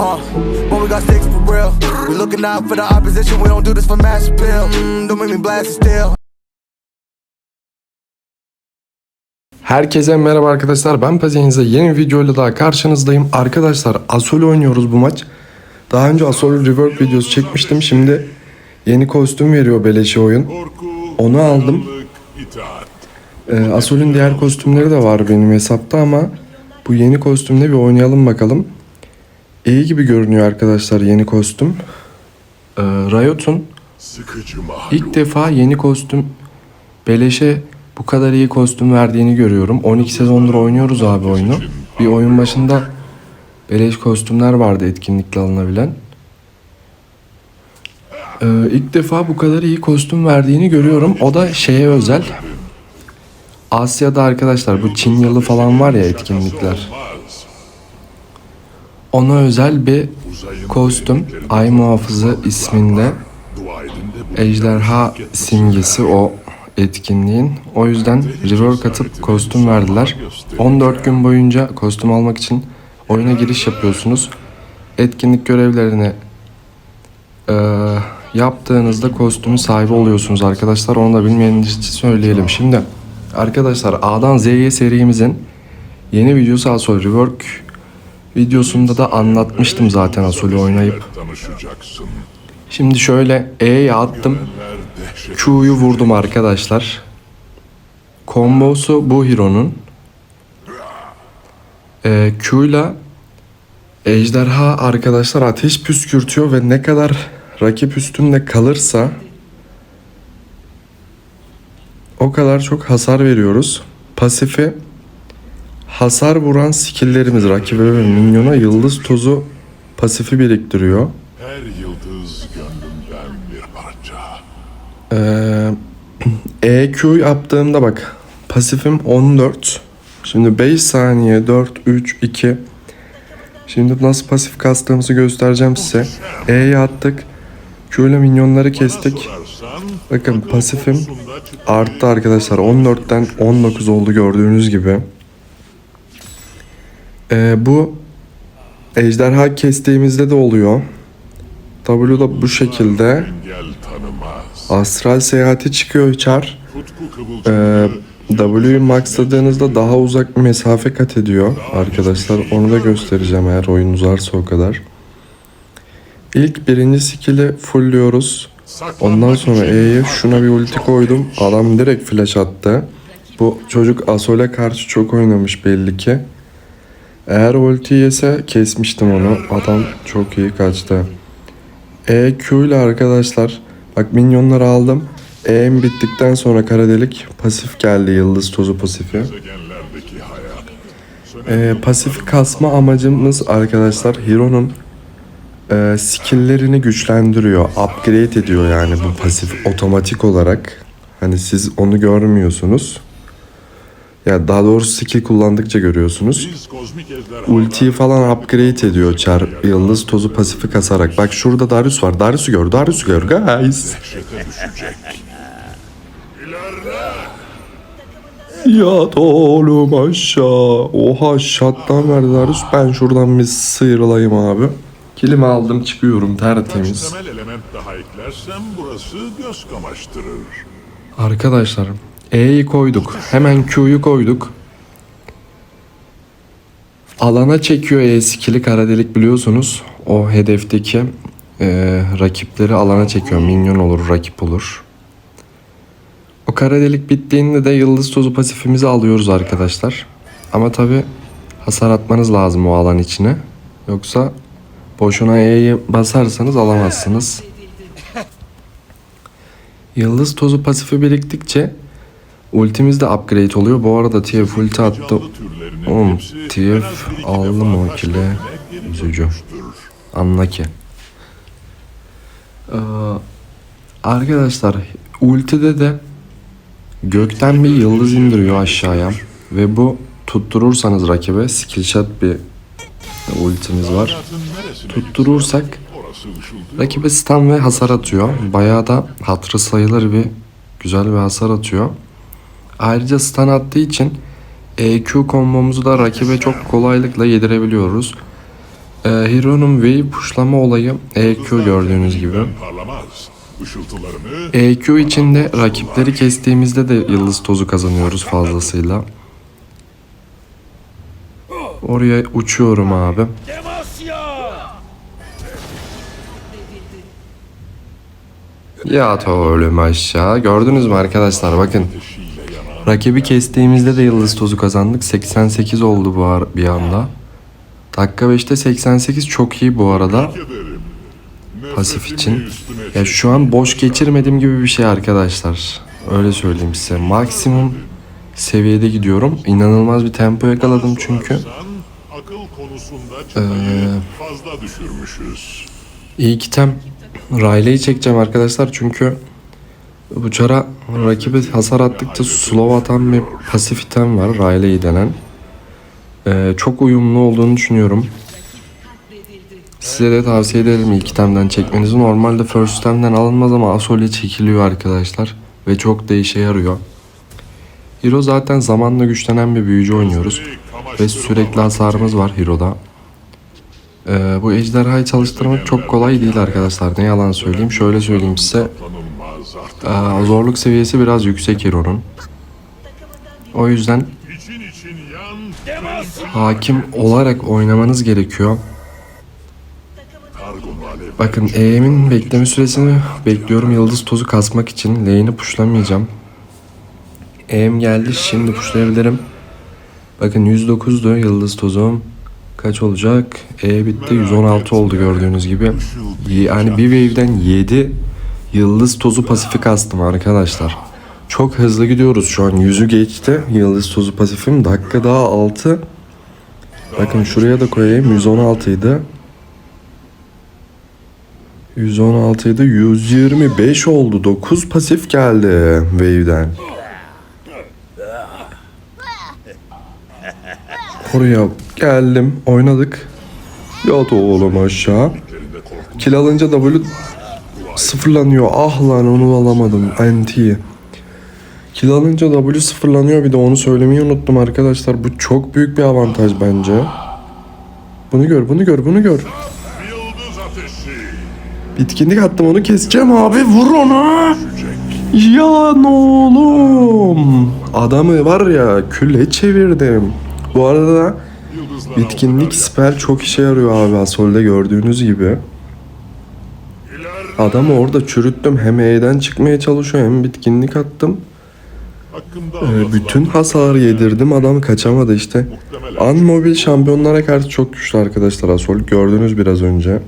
Uh, when we got sticks for real. We looking out for the opposition. We don't do this for mass appeal. Mm, don't make me blast it still. Herkese merhaba arkadaşlar. Ben Pazeniz'e yeni bir videoyla daha karşınızdayım. Arkadaşlar Asol oynuyoruz bu maç. Daha önce Asol Rework videosu çekmiştim. Şimdi yeni kostüm veriyor beleşe oyun. Onu aldım. Ee, Asol'ün diğer kostümleri de var benim hesapta ama bu yeni kostümle bir oynayalım bakalım. İyi gibi görünüyor arkadaşlar yeni kostüm. Ee, Riot'un ilk defa yeni kostüm beleşe bu kadar iyi kostüm verdiğini görüyorum. 12 sezondur oynuyoruz abi oyunu. Bir oyun başında beleş kostümler vardı etkinlikle alınabilen. Ee, ilk defa bu kadar iyi kostüm verdiğini görüyorum. O da şeye özel. Asya'da arkadaşlar bu Çin yılı falan var ya etkinlikler. Ona özel bir kostüm Ay Muhafızı isminde ejderha simgesi o etkinliğin. O yüzden rework atıp kostüm verdiler. 14 gün boyunca kostüm almak için oyuna giriş yapıyorsunuz. Etkinlik görevlerini eee, yaptığınızda kostümün sahibi oluyorsunuz arkadaşlar. Onu da bilmeyeniniz için söyleyelim. Şimdi arkadaşlar A'dan Z'ye serimizin yeni videosu Asol Rework videosunda da anlatmıştım zaten Asol'ü oynayıp. Şimdi şöyle E'ye attım. Q'yu vurdum arkadaşlar. Kombosu bu Hero'nun. Ee, Q'yla ejderha arkadaşlar ateş püskürtüyor ve ne kadar rakip üstünde kalırsa o kadar çok hasar veriyoruz. Pasifi hasar vuran skilllerimiz rakibe ve minyona yıldız tozu pasifi biriktiriyor. Her yıldız gönlümden bir parça. Ee, EQ yaptığımda bak pasifim 14. Şimdi 5 saniye 4 3 2 Şimdi nasıl pasif kastığımızı göstereceğim size. E'ye attık. Q ile minyonları kestik. Bakın pasifim arttı arkadaşlar. 14'ten 19 oldu gördüğünüz gibi. Ee, bu ejderha kestiğimizde de oluyor. W da bu şekilde. Astral seyahati çıkıyor. Tutku Ee, W'yu maxladığınızda daha uzak bir mesafe kat ediyor arkadaşlar. Onu da göstereceğim eğer oyun uzarsa o kadar. İlk birinci skill'i fullliyoruz. Ondan sonra E'ye şuna bir ulti koydum. Adam direkt flash attı. Bu çocuk Asol'e karşı çok oynamış belli ki. Eğer ulti yese kesmiştim onu. Adam çok iyi kaçtı. E Q ile arkadaşlar bak minyonları aldım. E'm bittikten sonra kara delik pasif geldi yıldız tozu pasifi. Ee, pasifi kasma amacımız arkadaşlar Hero'nun e, skill'lerini güçlendiriyor. Upgrade ediyor yani bu pasif otomatik olarak. Hani siz onu görmüyorsunuz. Ya daha doğrusu skill kullandıkça görüyorsunuz. Ultiyi falan upgrade ediyor Char yıldız tozu pasifi kasarak. Bak şurada Darius var. Darius'u gör, Darius'u gör guys. Yat oğlum aşağı. Oha şattan verdi Darius. Ben şuradan bir sıyrılayım abi. Kilimi aldım çıkıyorum tertemiz. Temel element daha eklersem burası göz kamaştırır. Arkadaşlar E'yi koyduk. Hemen Q'yu koyduk. Alana çekiyor E skill'i kara delik biliyorsunuz. O hedefteki e, rakipleri alana çekiyor. Minyon olur, rakip olur. O kara delik bittiğinde de yıldız tozu pasifimizi alıyoruz arkadaşlar. Ama tabi hasar atmanız lazım o alan içine. Yoksa boşuna E'yi basarsanız alamazsınız. Yıldız tozu pasifi biriktikçe ultimiz de upgrade oluyor. Bu arada TF ulti attı. Oğlum TF elbette aldım o başlamak Üzücü. Anla ki. Ee, arkadaşlar ultide de gökten bir yıldız indiriyor aşağıya. Ve bu tutturursanız rakibe skill shot bir ultimiz var. Tutturursak. Rakibe stun ve hasar atıyor. Bayağı da hatırı sayılır bir güzel bir hasar atıyor. Ayrıca stun attığı için EQ kombomuzu da rakibe çok kolaylıkla yedirebiliyoruz. Ee, Hero'nun wave pushlama olayı EQ gördüğünüz gibi. EQ içinde rakipleri kestiğimizde de yıldız tozu kazanıyoruz fazlasıyla. Oraya uçuyorum abi. Ya ölüm aşağı. Gördünüz mü arkadaşlar bakın. Rakibi kestiğimizde de yıldız tozu kazandık. 88 oldu bu bir anda. Dakika 5'te 88 çok iyi bu arada. Pasif için. Ya şu an boş geçirmedim gibi bir şey arkadaşlar. Öyle söyleyeyim size. Maksimum seviyede gidiyorum. İnanılmaz bir tempo yakaladım çünkü. Çıtayı fazla düşürmüşüz. İlk item Riley'i çekeceğim arkadaşlar çünkü bu çara rakibe hasar attıkça slow atan bir pasif item var Riley denen. Ee, çok uyumlu olduğunu düşünüyorum. Size de tavsiye ederim ilk itemden çekmenizi. Normalde first itemden alınmaz ama Asol'e çekiliyor arkadaşlar. Ve çok da işe yarıyor. Hero zaten zamanla güçlenen bir büyücü oynuyoruz. Ve sürekli hasarımız var Hero'da. Ee, bu ejderhayı çalıştırmak çok kolay değil arkadaşlar. Ne yalan söyleyeyim. Şöyle söyleyeyim size. Ee, zorluk seviyesi biraz yüksek Hero'nun. O yüzden hakim olarak oynamanız gerekiyor. Bakın EM'in bekleme süresini bekliyorum yıldız tozu kasmak için. Lane'i pushlamayacağım. EM geldi şimdi pushlayabilirim. Bakın 109'du yıldız tozum. Kaç olacak? E bitti 116 oldu gördüğünüz gibi. Yani bir wave'den 7 yıldız tozu pasifi kastım arkadaşlar. Çok hızlı gidiyoruz şu an. Yüzü geçti. Yıldız tozu pasifim. Dakika daha 6. Bakın şuraya da koyayım. 116 idi. 116 idi. 125 oldu. 9 pasif geldi wave'den. Oraya geldim. Oynadık. Yat oğlum aşağı. Kill alınca W sıfırlanıyor. Ah lan onu alamadım. Anti. Kill alınca W sıfırlanıyor. Bir de onu söylemeyi unuttum arkadaşlar. Bu çok büyük bir avantaj bence. Bunu gör, bunu gör, bunu gör. Bitkinlik attım onu keseceğim abi. Vur onu. Ya ne oğlum. Adamı var ya külle çevirdim. Bu arada bitkinlik spell çok işe yarıyor abi Asol'de gördüğünüz gibi. Adamı orada çürüttüm. Hem E'den çıkmaya çalışıyor hem bitkinlik attım. Ee, bütün hasarı yedirdim. Adam kaçamadı işte. Unmobil şampiyonlara karşı çok güçlü arkadaşlar Asol. Gördünüz biraz önce.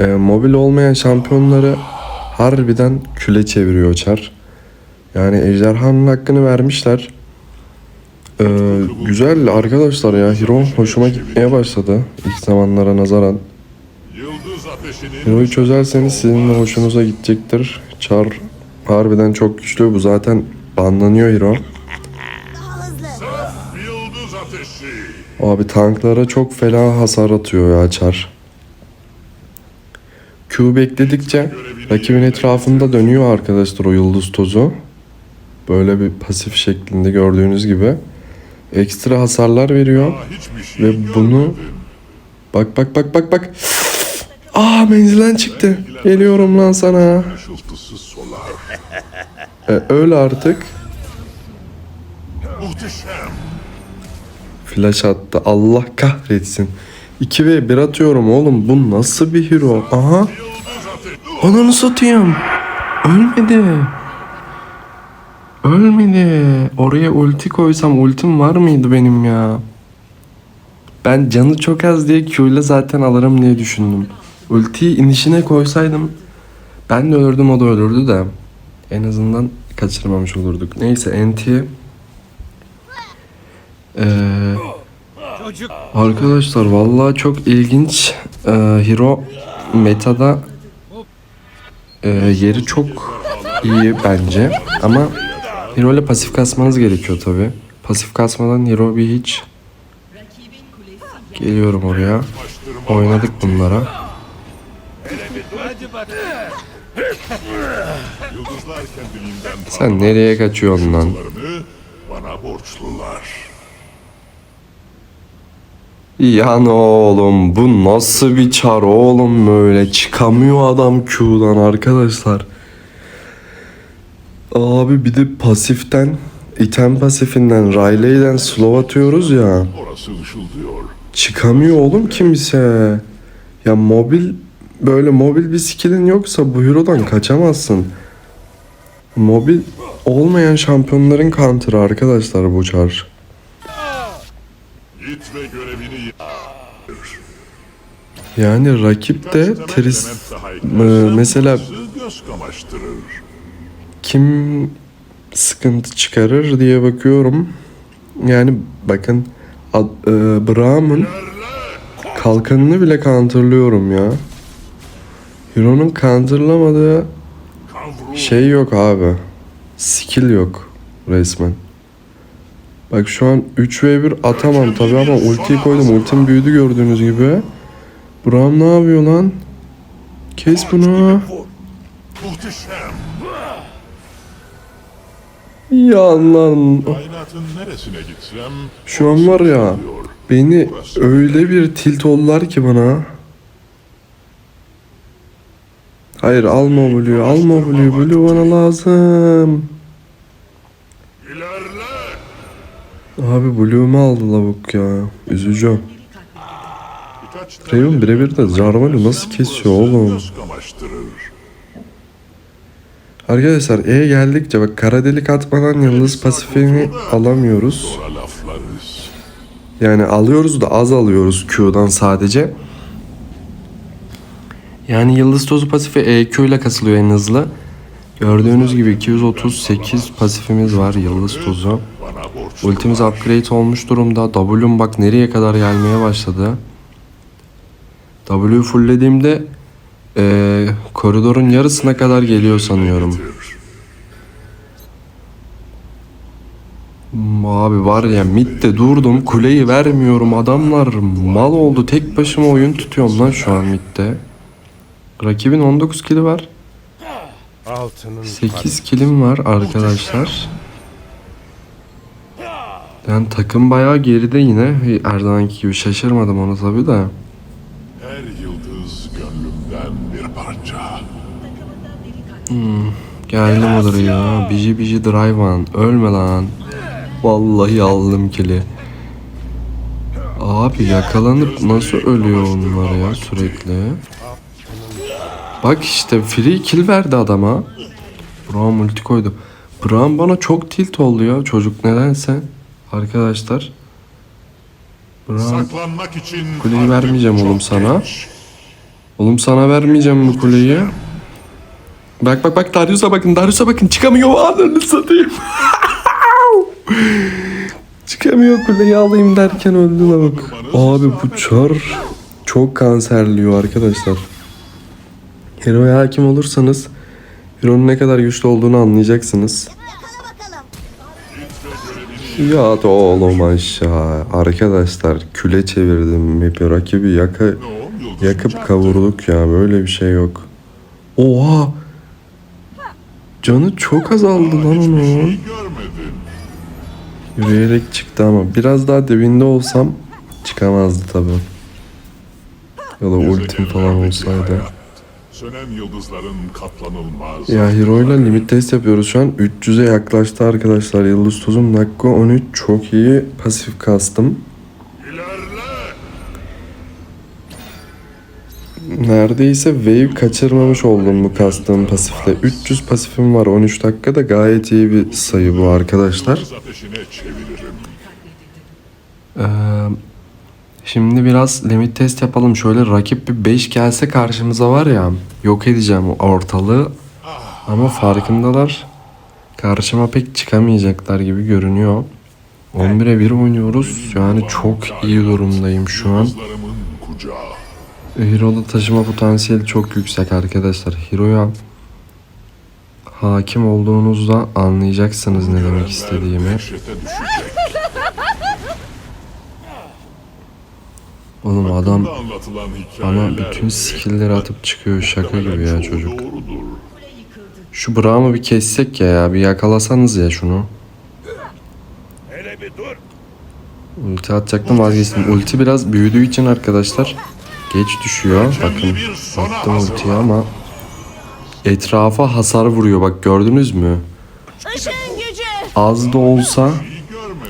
Ee, mobil olmayan şampiyonları harbiden küle çeviriyor Çar. Yani ejderhanın hakkını vermişler. Ee, güzel arkadaşlar ya. Hero hoşuma gitmeye başladı. ilk zamanlara nazaran. Hero'yu çözerseniz sizin de hoşunuza gidecektir. Char harbiden çok güçlü. Bu zaten banlanıyor Hero. Abi tanklara çok fena hasar atıyor ya Char. Q bekledikçe rakibin etrafında dönüyor arkadaşlar o yıldız tozu. Böyle bir pasif şeklinde gördüğünüz gibi. Ekstra hasarlar veriyor. Ve bunu bak bak bak bak bak. Aa menzilen çıktı. Geliyorum lan sana. Işıltısı solar. E, öyle artık. Flash attı. Allah kahretsin. 2 ve 1 atıyorum oğlum. Bu nasıl bir hero? Aha. Ananı satayım. Ölmedi. Ölmedi. Oraya ulti koysam ultim var mıydı benim ya? Ben canı çok az diye Q ile zaten alırım diye düşündüm. Ultiyi inişine koysaydım ben de ölürdüm o da ölürdü de en azından kaçırmamış olurduk. Neyse NT ee, Arkadaşlar vallahi çok ilginç. Ee, Hero metada e, yeri çok iyi bence. Ama Hero ile pasif kasmanız gerekiyor tabi. Pasif kasmadan Hero bir hiç. Geliyorum oraya. Oynadık bunlara. Sen nereye kaçıyorsun lan? bana borçlular. Yani oğlum bu nasıl bir çar oğlum böyle çıkamıyor adam Q'dan arkadaşlar. Abi bir de pasiften item pasifinden Riley'den slow atıyoruz ya. Orası. Çıkamıyor oğlum kimse. Ya mobil böyle mobil bir skillin yoksa bu hero'dan kaçamazsın. Mobil olmayan şampiyonların counter'ı arkadaşlar bu çar. Yani rakip de Tris mesela kim sıkıntı çıkarır diye bakıyorum. Yani bakın ad- e, Braum'un kalkanını bile counterlıyorum ya. Hero'nun counterlamadığı şey yok abi. Skill yok resmen. Bak şu an 3v1 atamam tabi ama ultiyi koydum. Ultim büyüdü gördüğünüz gibi. Braum ne yapıyor lan? Kes bunu. Ya lan. Şu an var ya beni öyle bir tilt oldular ki bana. Hayır alma Blue'yu alma Blue'yu Blue bana lazım. Abi Blue'umu aldı lavuk ya. Üzücü. Birkaç Raven birebir de Jarvan'ı nasıl kesiyor oğlum? Arkadaşlar E geldikçe bak kara delik atmadan yıldız pasifini alamıyoruz. Yani alıyoruz da az alıyoruz Q'dan sadece. Yani yıldız tozu pasifi EQ ile kasılıyor en hızlı. Gördüğünüz gibi 238 pasifimiz var yıldız tozu. Ultimiz upgrade olmuş durumda. W'm bak nereye kadar gelmeye başladı. W fulllediğimde eee, koridorun yarısına kadar geliyor sanıyorum. Abi var ya midde durdum kuleyi vermiyorum adamlar mal oldu tek başıma oyun tutuyorum lan şu an midde. Rakibin 19 kili var. 8 kilim var arkadaşlar. Yani takım bayağı geride yine. Her zamanki gibi şaşırmadım onu tabi de. Her yıldız gönlümden bir parça. Geldim odur ya. Biji biji drive on. Ölme lan. Vallahi aldım kili. Abi yakalanıp nasıl ölüyor onlar ya sürekli. Bak işte free kill verdi adama. Braum multi koydu. Braum bana çok tilt oldu ya çocuk nedense. Arkadaşlar. İçin Kuleyi vermeyeceğim oğlum sana. Oğlum sana vermeyeceğim bu kuleyi. Bak bak bak Darius'a bakın Darius'a bakın çıkamıyor ananı satayım. çıkamıyor kuleyi alayım derken öldü bak. Abi bu çar çok kanserliyor arkadaşlar. Hero'ya hakim olursanız Hero'nun ne kadar güçlü olduğunu anlayacaksınız. Ya da oğlum aşağı. Arkadaşlar küle çevirdim map'i rakibi yaka, yakıp kavurduk ya böyle bir şey yok. Oha! Canı çok azaldı lan onun. şey. Yürüyerek çıktı ama biraz daha dibinde olsam çıkamazdı tabi. Ya da ultim falan olsaydı. Sönen yıldızların katlanılmaz. Ya Hero ile limit test yapıyoruz şu an. 300'e yaklaştı arkadaşlar. Yıldız tozum dakika 13 çok iyi pasif kastım. İlerle. Neredeyse wave kaçırmamış oldum bu kastığım pasifle. 300 pasifim var 13 dakikada gayet iyi bir sayı bu arkadaşlar. Ee, şimdi biraz limit test yapalım. Şöyle rakip bir 5 gelse karşımıza var ya yok edeceğim ortalığı. Ama farkındalar. Karşıma pek çıkamayacaklar gibi görünüyor. 11'e 1 oynuyoruz. Yani çok iyi durumdayım şu an. Hero'da taşıma potansiyeli çok yüksek arkadaşlar. Hero'ya hakim olduğunuzda anlayacaksınız ne demek istediğimi. Dehşete düşecek. Oğlum adam bana bütün skill'leri atıp çıkıyor şaka gibi ya çocuk. Şu Braum'u bir kessek ya ya bir yakalasanız ya şunu. Ulti atacaktım vazgeçtim. Ulti biraz büyüdüğü için arkadaşlar geç düşüyor. Bakın attım ultiyi ama etrafa hasar vuruyor. Bak gördünüz mü? Az da olsa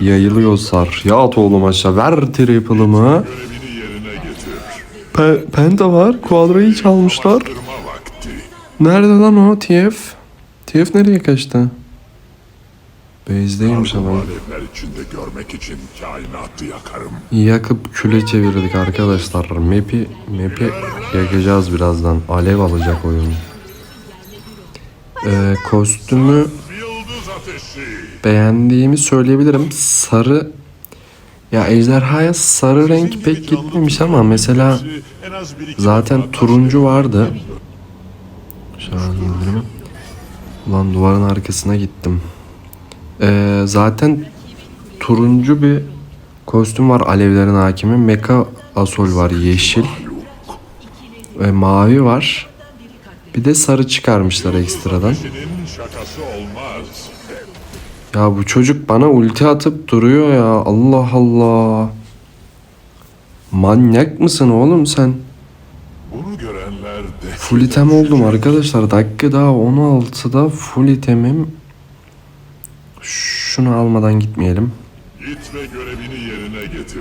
yayılıyor sar. Ya at oğlum aşağı ver triple'ımı. Pe Penta var. Quadra'yı çalmışlar. Nerede lan o TF? TF nereye kaçtı? Base'deymiş adam. İçinde görmek için kainatı yakarım. Yakıp küle çevirdik arkadaşlar. Map'i map'i yakacağız birazdan. Alev alacak oyun. Ee, kostümü beğendiğimi söyleyebilirim. Sarı ya ejderhaya sarı renk pek gitmemiş ama mesela zaten turuncu vardı. Şu an indirimi. Ulan duvarın arkasına gittim. Ee, zaten turuncu bir kostüm var alevlerin hakimi. Mecha Asol var yeşil. Ve mavi var. Bir de sarı çıkarmışlar ekstradan. Ya bu çocuk bana ulti atıp duruyor ya. Allah Allah. Manyak mısın oğlum sen? Bunu görenler de Full item oldum arkadaşlar. Dakika daha 16'da full itemim. Şunu almadan gitmeyelim. git ve görevini yerine getir.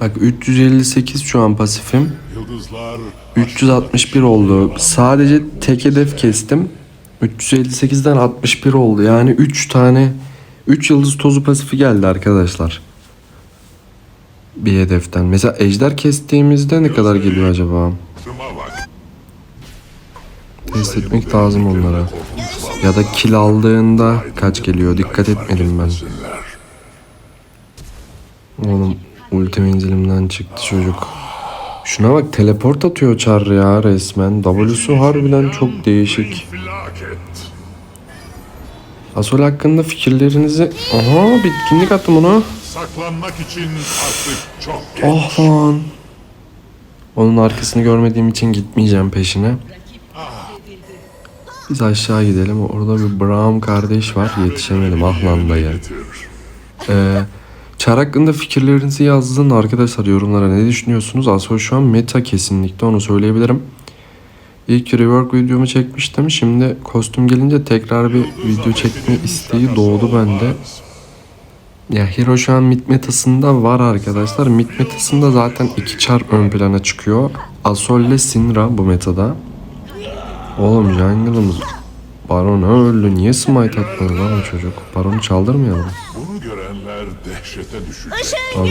Bak 358 şu an pasifim. Yıldızlar 361 oldu. Sadece tek hedef kestim. 358'den 61 oldu. Yani 3 tane 3 yıldız tozu pasifi geldi arkadaşlar. Bir hedeften. Mesela ejder kestiğimizde ne kadar geliyor acaba? Test etmek lazım onlara. Ya da kill aldığında kaç geliyor? Dikkat etmedim ben. Oğlum ulti menzilimden çıktı çocuk. Şuna bak teleport atıyor Char ya resmen. W'su harbiden çok değişik. Asol hakkında fikirlerinizi... Aha bitkinlik attım ona. Saklanmak için artık çok geç. Ah lan. Onun arkasını görmediğim için gitmeyeceğim peşine. Biz aşağı gidelim. Orada bir Braum kardeş var. Yetişemedim. Ah lan dayı. Getir. Çar hakkında fikirlerinizi yazdın arkadaşlar yorumlara ne düşünüyorsunuz? Asol şu an meta kesinlikle onu söyleyebilirim. İlk rework videomu çekmiştim. Şimdi kostüm gelince tekrar bir video çekme isteği doğdu bende. Ya Hero şu an mid metasında var arkadaşlar. Mid metasında zaten iki çar ön plana çıkıyor. Asol ile Syndra bu metada. Oğlum jungle'ımız Baron öldü. Niye smite atmadı lan o çocuk? Baron'u çaldırmayalım. Görenler dehşete düşecek.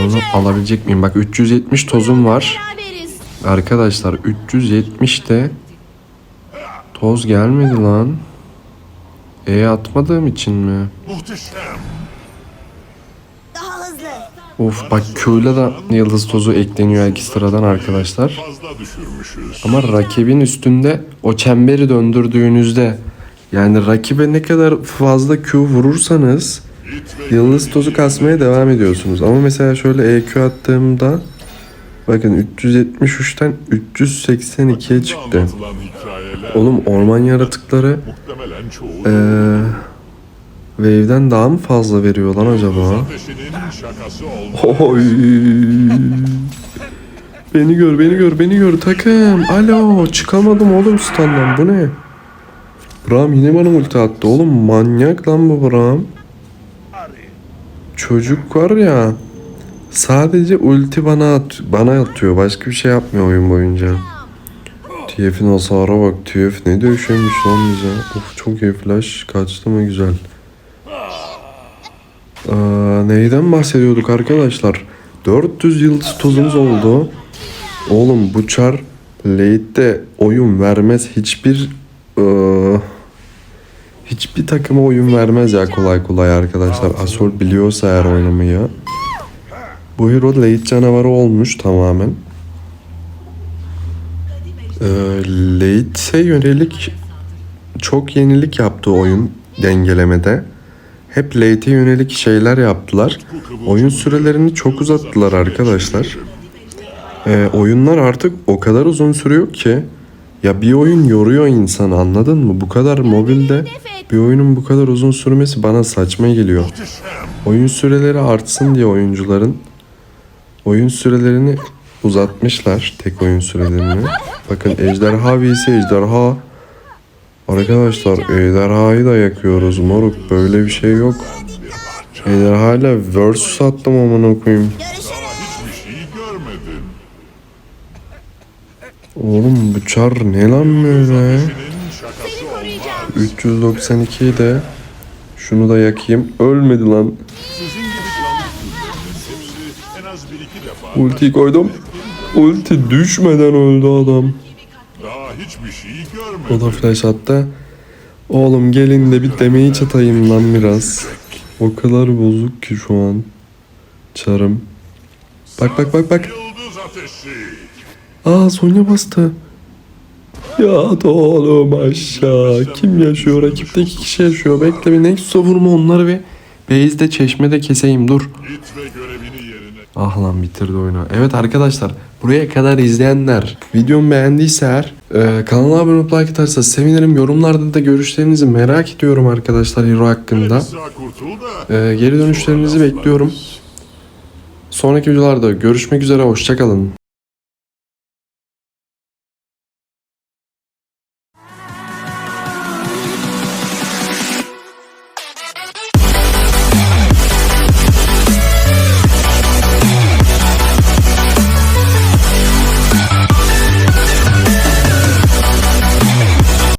Işın alabilecek miyim? Bak 370 tozum var. Beraberiz. Arkadaşlar 370 de toz gelmedi lan. E atmadığım için mi? Muhteşem. Daha hızlı. Of bak Q'yla da yıldız tozu ekleniyor ekstradan arkadaşlar. Fazla düşürmüşüz. Ama rakibin üstünde o çemberi döndürdüğünüzde yani rakibe ne kadar fazla Q vurursanız yıldız tozu kasmaya devam ediyorsunuz. Ama mesela şöyle EQ attığımda bakın 373'ten 382'ye çıktı. Oğlum orman yaratıkları eee Wave'den daha mı fazla veriyor lan acaba? Oy. Beni gör, beni gör, beni gör takım. Alo, çıkamadım oğlum standdan. Bu ne? Bram yine bana ulti attı. Oğlum manyak lan bu Bram. Çocuk var ya. Sadece ulti bana at, bana atıyor. Başka bir şey yapmıyor oyun boyunca. TF'in hasara bak. TF ne döşemiş lan bize. Of çok iyi flash. Kaçtı mı güzel. Aa, neyden bahsediyorduk arkadaşlar? 400 yıldız tozumuz oldu. Oğlum bu çar late'de oyun vermez. Hiçbir eee, hiçbir takıma oyun vermez ya kolay kolay arkadaşlar. Asol biliyorsa eğer oynamayı. Bu hero late canavarı olmuş tamamen. Eee late'e yönelik çok yenilik yaptı oyun dengelemede. Hep late'e yönelik şeyler yaptılar. Oyun sürelerini çok uzattılar arkadaşlar. Ee, oyunlar artık o kadar uzun sürüyor ki Ya bir oyun yoruyor insanı anladın mı? Bu kadar mobilde bir oyunun bu kadar uzun sürmesi bana saçma geliyor. Oyun süreleri artsın diye oyuncuların oyun sürelerini uzatmışlar. Tek oyun sürelerini. Bakın ejderha vs ejderha. Arkadaşlar ejderhayı da yakıyoruz moruk. Böyle bir şey yok. Ejderhayla versus attım amına koyayım. Oğlum bu çar ne lan böyle? Senin şakası olmaz. 392'yi de şunu da yakayım. Ölmedi lan. Ultiyi koydum. Ulti düşmeden öldü adam. O da flash attı. Oğlum gelin de bir demeyi çatayım lan biraz. O kadar bozuk ki şu an. Çarım. Bak bak bak bak. Aa Sonya bastı. Ya da oğlum aşağı. Kim yaşıyor? Rakipteki kişi yaşıyor. Bekle bir Nexus'a vurma onları ve Base'de çeşmede keseyim dur. Ah lan bitirdi oyunu. Evet arkadaşlar buraya kadar izleyenler videomu beğendiyse eğer e, kanala abone olup like atarsa sevinirim. Yorumlarda da görüşlerinizi merak ediyorum arkadaşlar Hero hakkında. E, geri dönüşlerinizi bekliyorum. Sonraki videolarda görüşmek üzere hoşçakalın.